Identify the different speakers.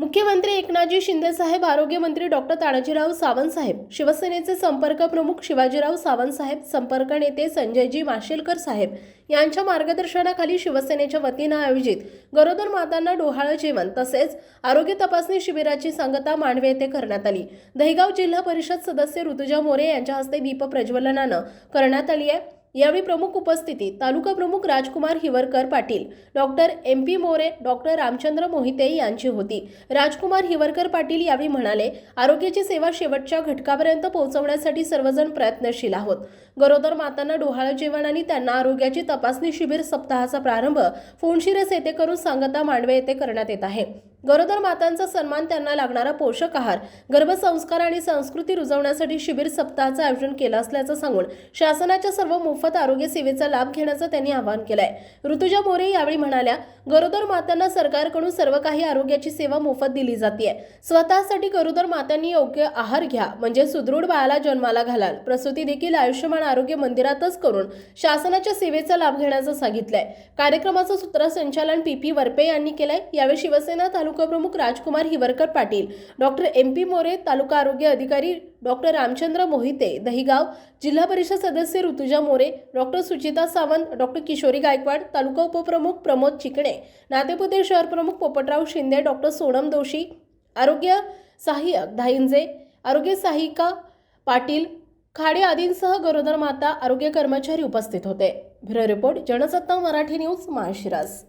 Speaker 1: मुख्यमंत्री एकनाथजी शिंदेसाहेब आरोग्यमंत्री डॉक्टर तानाजीराव सावंत साहेब शिवसेनेचे संपर्क प्रमुख शिवाजीराव सावंत साहेब संपर्क नेते संजयजी माशेलकर साहेब यांच्या मार्गदर्शनाखाली शिवसेनेच्या वतीनं आयोजित गरोदर मातांना डोहाळं जेवण तसेच आरोग्य तपासणी शिबिराची सांगता मांडवे येथे करण्यात आली. दहिगाव जिल्हा परिषद सदस्य ऋतुजा मोरे यांच्या हस्ते दीप प्रज्वलनानं करण्यात आली आहे. यावेळी प्रमुख उपस्थिती तालुका प्रमुख Rajkumar Hivarkar Patil doctor M P More doctor Ramchandra Mohite यांची होती. राजकुमार हिवरकर पाटील यावेळी म्हणाले आरोग्याची सेवा शेवटच्या घटकापर्यंत पोहोचवण्यासाठी सर्वजण प्रयत्नशील आहोत. गरोदर मातांना डोहाळं जेवण आणि त्यांना आरोग्याची तपासणी शिबिर सप्ताहाचा प्रारंभ फोनशिरस येथे करून सांगता मांडवे येथे करण्यात येत आहे. गरोदर मातांचा सन्मान त्यांना लागणारा पोषक आहार. गर्भसंस्कार आणि संस्कृती रुजवण्यासाठी शिबिर सप्ताहाचं आयोजन केलं असल्याचं सांगून शासनाच्या सर्व मोफत आरोग्य सेवेचा लाभ घेण्याचं त्यांनी आवाहन केलंय. ऋतुजा मोरे यावेळी म्हणाल्या गरोदर मातांना सरकारकडून सर्व काही आरोग्याची सेवा मोफत दिली जाते स्वतःसाठी गरोदर मातांनी योग्य आहार घ्या म्हणजे सुदृढ बाळाला जन्माला घालाल. प्रसूती देखील आयुष्यमान आरोग्य मंदिरातच करून शासनाच्या सेवेचा लाभ घेण्याचं सांगितलंय. कार्यक्रमाचं सूत्रसंचालन पी पी वरपे यांनी केलंय. यावेळी शिवसेना तालुका प्रमुख Rajkumar Hivarkar Patil doctor M P More तालुका आरोग्य अधिकारी डॉक्टर रामचंद्र मोहिते दहिगाव जिल्हा परिषद सदस्य ऋतुजा मोरे डॉक्टर सुचिता सावंत डॉक्टर किशोरी गायकवाड तालुका उपप्रमुख प्रमोद चिकणे नातेपुते शहर प्रमुख पोपटराव शिंदे डॉक्टर सोनम दोशी आरोग्य सहाय्यक धाईंजे आरोग्य सहायिका पाटील खाडे आदींसह गरोदर माता आरोग्य कर्मचारी उपस्थित होते. Bureau report Jansatta Marathi news Malshiras.